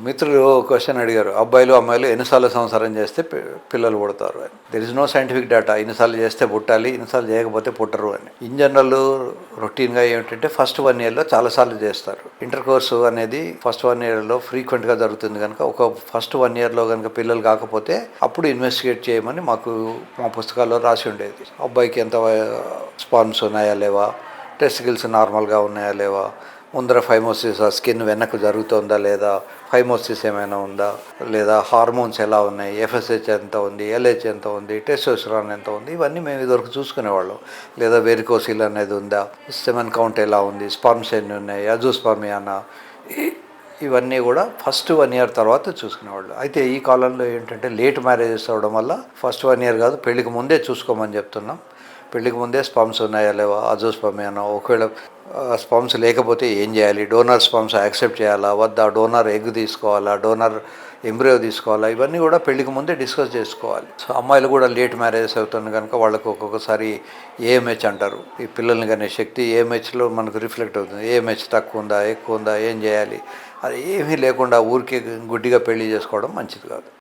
మిత్రులు క్వశ్చన్ అడిగారు అబ్బాయిలు అమ్మాయిలు ఎన్నిసార్లు సంసారం చేస్తే పిల్లలు పుడతారు? అని. There is no scientific data ఇన్నిసార్లు చేస్తే పుట్టాలి ఇన్నిసార్లు చేయకపోతే పుట్టరు అని. ఇన్ జనరల్ రొటీన్గా ఏమిటంటే ఫస్ట్ వన్ ఇయర్లో చాలాసార్లు చేస్తారు. ఇంటర్ కోర్సు అనేది ఫస్ట్ వన్ ఇయర్లో ఫ్రీక్వెంట్గా జరుగుతుంది కనుక ఒక ఫస్ట్ వన్ ఇయర్లో కనుక పిల్లలు కాకపోతే అప్పుడు ఇన్వెస్టిగేట్ చేయమని మాకు మా పుస్తకాల్లో రాసి ఉండేది. అబ్బాయికి ఎంత స్పాన్స్ ఉన్నాయా లేవా? టెస్టికల్స్ నార్మల్గా ఉన్నాయా లేవా? ముందర ఫైమోసిస్ ఆ స్కిన్ వెనక్కు జరుగుతుందా లేదా ఫైమోసిస్ ఏమైనా ఉందా లేదా హార్మోన్స్ ఎలా ఉన్నాయి ఎఫ్ఎస్హెచ్ ఎంత ఉంది ఎల్హెచ్ ఎంత ఉంది టెస్టోస్టరాన్ ఎంత ఉంది ఇవన్నీ మేము ఇదివరకు చూసుకునేవాళ్ళం. లేదా వెరికోసిల్ అనేది ఉందా సెమెన్ కౌంట్ ఎలా ఉంది స్పర్మ్స్ ఎన్ని ఉన్నాయి అజోస్పర్మియానా ఇవన్నీ కూడా ఫస్ట్ వన్ ఇయర్ తర్వాత చూసుకునేవాళ్ళు. అయితే ఈ కాలంలో ఏంటంటే లేట్ మ్యారేజెస్ అవ్వడం వల్ల ఫస్ట్ వన్ ఇయర్ కాదు పెళ్ళికి ముందే చూసుకోమని చెప్తున్నాం. పెళ్ళికి ముందే స్పాంప్స్ ఉన్నాయా లేవా? అజోస్పమియానా ఒకవేళ స్పాంప్స్ లేకపోతే ఏం చేయాలి? డోనర్ స్పాంప్స్ యాక్సెప్ట్ చేయాలా? వద్దా? డోనర్ ఎగ్ తీసుకోవాలా? డోనర్ ఎంబ్రియో తీసుకోవాలా? ఇవన్నీ కూడా పెళ్ళికి ముందే డిస్కస్ చేసుకోవాలి. సో అమ్మాయిలు కూడా లేట్ మ్యారేజెస్ అవుతుంది కనుక వాళ్ళకు ఒక్కొక్కసారి ఏఎంహెచ్ అంటారు? ఈ పిల్లల్ని కనే శక్తి ఏఎంహెచ్లో మనకు రిఫ్లెక్ట్ అవుతుంది? ఏఎంహెచ్ తక్కువ ఉందా? ఎక్కువ ఉందా? ఏం చేయాలి? అది ఏమీ లేకుండా ఊరికే గుడ్డిగా పెళ్ళి చేసుకోవడం మంచిది కాదు.